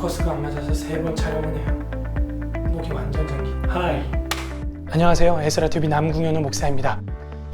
포커스가 안 맞아서 세 번 촬영을 해요. 목이 완전 잠기. 하이. 안녕하세요. 에스라TV 남궁현우 목사입니다.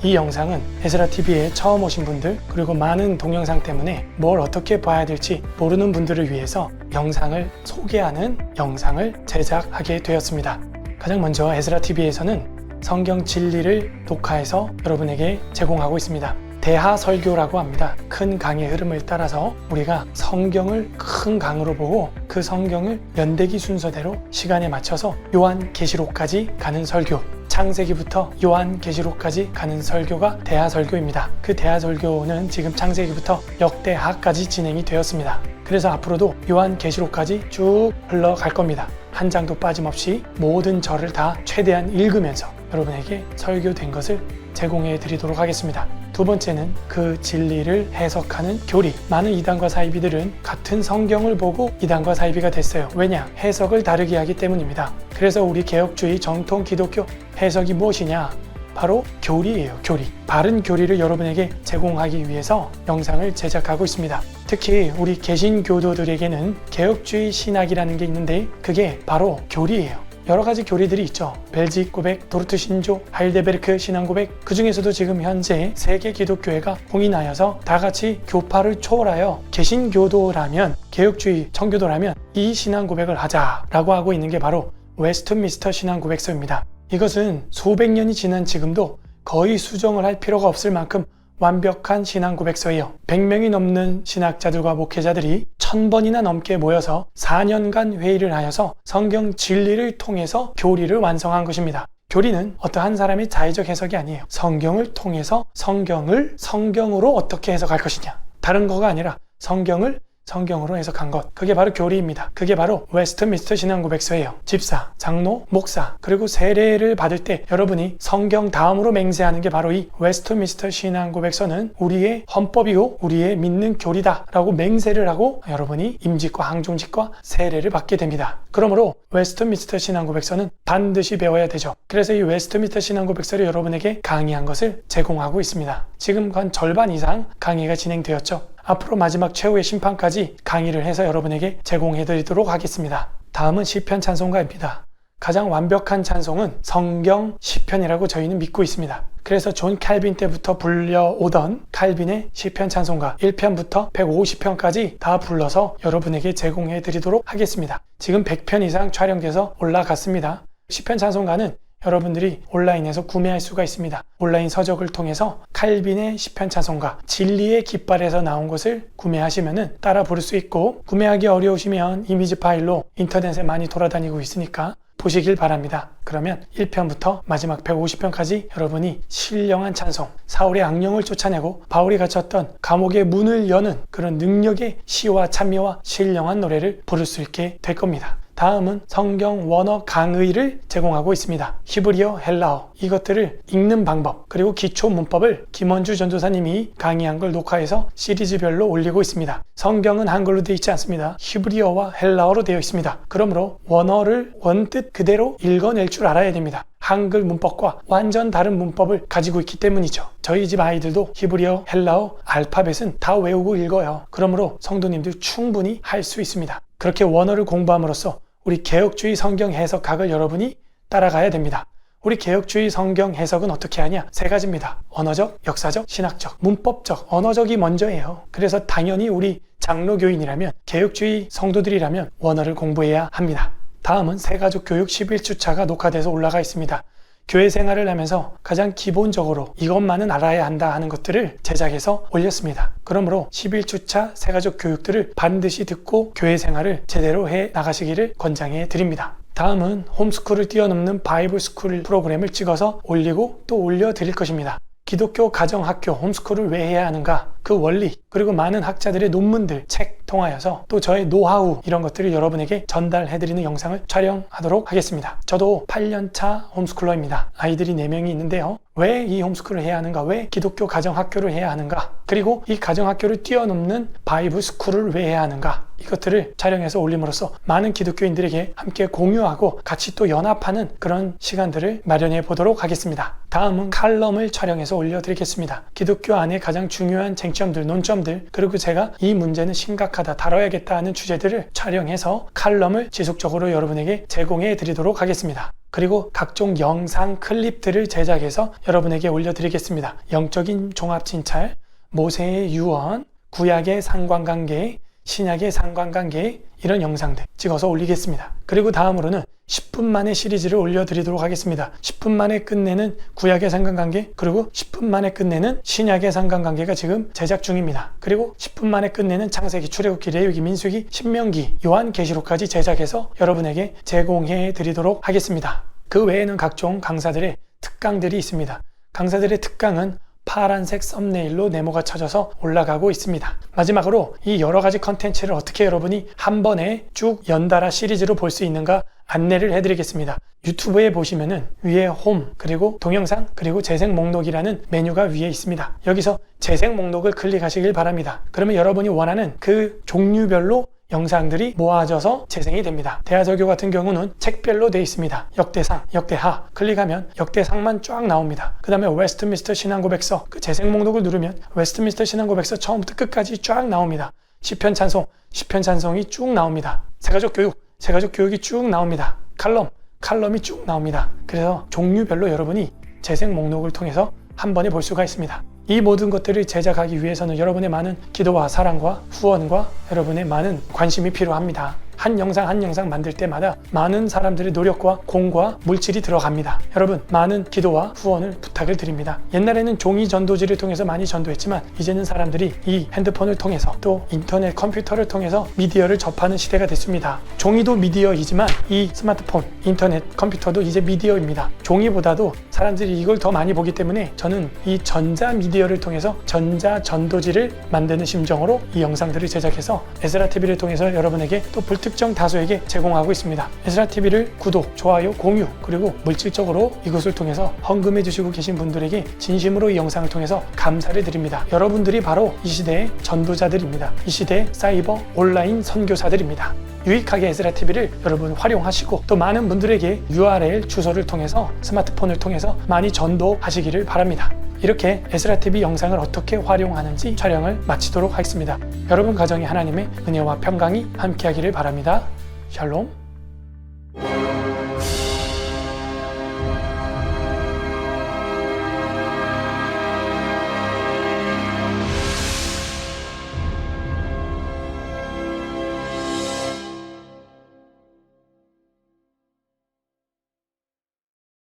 이 영상은 에스라TV에 처음 오신 분들 그리고 많은 동영상 때문에 뭘 어떻게 봐야 될지 모르는 분들을 위해서 영상을 소개하는 영상을 제작하게 되었습니다. 가장 먼저 에스라TV에서는 성경 진리를 녹화해서 여러분에게 제공하고 있습니다. 대하 설교라고 합니다. 큰 강의 흐름을 따라서 우리가 성경을 큰 강으로 보고 그 성경을 연대기 순서대로 시간에 맞춰서 요한 계시록까지 가는 설교. 창세기부터 요한 계시록까지 가는 설교가 대하 설교입니다. 그 대하 설교는 지금 창세기부터 역대하까지 진행이 되었습니다. 그래서 앞으로도 요한 계시록까지 쭉 흘러갈 겁니다. 한 장도 빠짐없이 모든 절을 다 최대한 읽으면서 여러분에게 설교된 것을 제공해 드리도록 하겠습니다. 두 번째는 그 진리를 해석하는 교리. 많은 이단과 사이비들은 같은 성경을 보고 이단과 사이비가 됐어요. 왜냐? 해석을 다르게 하기 때문입니다. 그래서 우리 개혁주의 정통 기독교 해석이 무엇이냐? 바로 교리예요, 교리. 바른 교리를 여러분에게 제공하기 위해서 영상을 제작하고 있습니다. 특히 우리 개신교도들에게는 개혁주의 신학이라는 게 있는데 그게 바로 교리예요. 여러 가지 교리들이 있죠. 벨직 고백, 도르트 신조, 하일데베르크 신앙 고백. 그 중에서도 지금 현재 세계 기독교회가 공인하여서 다 같이 교파를 초월하여 개신교도라면 개혁주의 청교도라면 이 신앙 고백을 하자라고 하고 있는 게 바로 웨스트민스터 신앙 고백서입니다. 이것은 수백 년이 지난 지금도 거의 수정을 할 필요가 없을 만큼 완벽한 신앙 고백서예요. 100명이 넘는 신학자들과 목회자들이 1000번이나 넘게 모여서 4년간 회의를 하여서 성경 진리를 통해서 교리를 완성한 것입니다. 교리는 어떠한 사람의 자의적 해석이 아니에요. 성경을 통해서 성경을 성경으로 어떻게 해석할 것이냐. 다른 거가 아니라 성경을 성경으로 해석한 것. 그게 바로 교리입니다. 그게 바로 웨스트민스터 신앙고백서예요. 집사, 장로, 목사, 그리고 세례를 받을 때 여러분이 성경 다음으로 맹세하는 게 바로 이 웨스트민스터 신앙고백서는 우리의 헌법이고 우리의 믿는 교리다라고 맹세를 하고 여러분이 임직과 항종직과 세례를 받게 됩니다. 그러므로 웨스트민스터 신앙고백서는 반드시 배워야 되죠. 그래서 이 웨스트민스터 신앙고백서를 여러분에게 강의한 것을 제공하고 있습니다. 지금 한 절반 이상 강의가 진행되었죠. 앞으로 마지막 최후의 심판까지 강의를 해서 여러분에게 제공해 드리도록 하겠습니다. 다음은 시편 찬송가입니다. 가장 완벽한 찬송은 성경 시편이라고 저희는 믿고 있습니다. 그래서 존 칼빈 때부터 불려오던 칼빈의 시편 찬송가 1편부터 150편까지 다 불러서 여러분에게 제공해 드리도록 하겠습니다. 지금 100편 이상 촬영돼서 올라갔습니다. 시편 찬송가는 여러분들이 온라인에서 구매할 수가 있습니다. 온라인 서적을 통해서 칼빈의 시편 찬송가 진리의 깃발에서 나온 것을 구매하시면 따라 부를 수 있고 구매하기 어려우시면 이미지 파일로 인터넷에 많이 돌아다니고 있으니까 보시길 바랍니다. 그러면 1편부터 마지막 150편까지 여러분이 신령한 찬송, 사울의 악령을 쫓아내고 바울이 갇혔던 감옥의 문을 여는 그런 능력의 시와 찬미와 신령한 노래를 부를 수 있게 될 겁니다. 다음은 성경 원어 강의를 제공하고 있습니다. 히브리어, 헬라어 이것들을 읽는 방법 그리고 기초 문법을 김원주 전도사님이 강의한 걸 녹화해서 시리즈별로 올리고 있습니다. 성경은 한글로 되어 있지 않습니다. 히브리어와 헬라어로 되어 있습니다. 그러므로 원어를 원뜻 그대로 읽어낼 줄 알아야 됩니다. 한글 문법과 완전 다른 문법을 가지고 있기 때문이죠. 저희 집 아이들도 히브리어, 헬라어, 알파벳은 다 외우고 읽어요. 그러므로 성도님들 충분히 할 수 있습니다. 그렇게 원어를 공부함으로써 우리 개혁주의 성경 해석학을 여러분이 따라가야 됩니다. 우리 개혁주의 성경 해석은 어떻게 하냐? 세 가지입니다. 언어적, 역사적, 신학적, 문법적, 언어적이 먼저예요. 그래서 당연히 우리 장로교인이라면, 개혁주의 성도들이라면 원어를 공부해야 합니다. 다음은 세가족 교육 11주차가 녹화돼서 올라가 있습니다. 교회 생활을 하면서 가장 기본적으로 이것만은 알아야 한다 하는 것들을 제작해서 올렸습니다. 그러므로 11주차 세가족 교육들을 반드시 듣고 교회 생활을 제대로 해 나가시기를 권장해 드립니다. 다음은 홈스쿨을 뛰어넘는 바이블 스쿨 프로그램을 찍어서 올리고 또 올려 드릴 것입니다. 기독교 가정학교 홈스쿨을 왜 해야 하는가? 그 원리, 그리고 많은 학자들의 논문들, 책 통하여서 또 저의 노하우 이런 것들을 여러분에게 전달해드리는 영상을 촬영하도록 하겠습니다. 저도 8년차 홈스쿨러입니다. 아이들이 4명이 있는데요. 왜 이 홈스쿨을 해야 하는가? 왜 기독교 가정학교를 해야 하는가? 그리고 이 가정학교를 뛰어넘는 바이블 스쿨을 왜 해야 하는가? 이것들을 촬영해서 올림으로써 많은 기독교인들에게 함께 공유하고 같이 또 연합하는 그런 시간들을 마련해 보도록 하겠습니다. 다음은 칼럼을 촬영해서 올려드리겠습니다. 기독교 안에 가장 중요한 쟁점 쟁점들, 논점들, 그리고 제가 이 문제는 심각하다, 다뤄야겠다 하는 주제들을 촬영해서 칼럼을 지속적으로 여러분에게 제공해 드리도록 하겠습니다. 그리고 각종 영상 클립들을 제작해서 여러분에게 올려드리겠습니다. 영적인 종합 진찰, 모세의 유언, 구약의 상관관계, 신약의 상관관계 이런 영상들 찍어서 올리겠습니다. 그리고 다음으로는 10분 만에 시리즈를 올려드리도록 하겠습니다. 10분 만에 끝내는 구약의 상관관계 그리고 10분 만에 끝내는 신약의 상관관계가 지금 제작 중입니다. 그리고 10분 만에 끝내는 창세기, 출애굽기, 레위기, 민수기, 신명기, 요한계시록까지 제작해서 여러분에게 제공해 드리도록 하겠습니다. 그 외에는 각종 강사들의 특강들이 있습니다. 강사들의 특강은 파란색 썸네일로 네모가 쳐져서 올라가고 있습니다. 마지막으로 이 여러 가지 컨텐츠를 어떻게 여러분이 한 번에 쭉 연달아 시리즈로 볼 수 있는가 안내를 해드리겠습니다. 유튜브에 보시면은 위에 홈 그리고 동영상 그리고 재생 목록이라는 메뉴가 위에 있습니다. 여기서 재생 목록을 클릭하시길 바랍니다. 그러면 여러분이 원하는 그 종류별로 영상들이 모아져서 재생이 됩니다. 대하설교 같은 경우는 책별로 되어 있습니다. 역대상, 역대하 클릭하면 역대상만 쫙 나옵니다. 그 다음에 웨스트미스터 신앙고백서 그 재생 목록을 누르면 웨스트미스터 신앙고백서 처음부터 끝까지 쫙 나옵니다. 시편 찬송, 시편 찬송이 쭉 나옵니다. 세가족 교육, 세가족 교육이 쭉 나옵니다. 칼럼, 칼럼이 쭉 나옵니다. 그래서 종류별로 여러분이 재생 목록을 통해서 한 번에 볼 수가 있습니다. 이 모든 것들을 제작하기 위해서는 여러분의 많은 기도와 사랑과 후원과 여러분의 많은 관심이 필요합니다. 한 영상 한 영상 만들 때마다 많은 사람들의 노력과 공과 물질이 들어갑니다. 여러분 많은 기도와 후원을 부탁을 드립니다. 옛날에는 종이 전도지를 통해서 많이 전도했지만 이제는 사람들이 이 핸드폰을 통해서 또 인터넷 컴퓨터를 통해서 미디어를 접하는 시대가 됐습니다. 종이도 미디어이지만 이 스마트폰, 인터넷, 컴퓨터도 이제 미디어입니다. 종이보다도 사람들이 이걸 더 많이 보기 때문에 저는 이 전자 미디어를 통해서 전자 전도지를 만드는 심정으로 이 영상들을 제작해서 에스라 TV를 통해서 여러분에게 또 불특정 다수에게 제공하고 있습니다. 에스라 TV를 구독, 좋아요, 공유 그리고 물질적으로 이것을 통해서 헌금해 주시고 계신 분들에게 진심으로 이 영상을 통해서 감사를 드립니다. 여러분들이 바로 이 시대의 전도자들입니다. 이 시대의 사이버 온라인 선교사들입니다. 유익하게 에스라 TV를 여러분 활용하시고 또 많은 분들에게 URL 주소를 통해서 스마트폰을 통해서 많이 전도하시기를 바랍니다. 이렇게 에스라 TV 영상을 어떻게 활용하는지 촬영을 마치도록 하겠습니다. 여러분 가정에 하나님의 은혜와 평강이 함께하기를 바랍니다. 샬롬.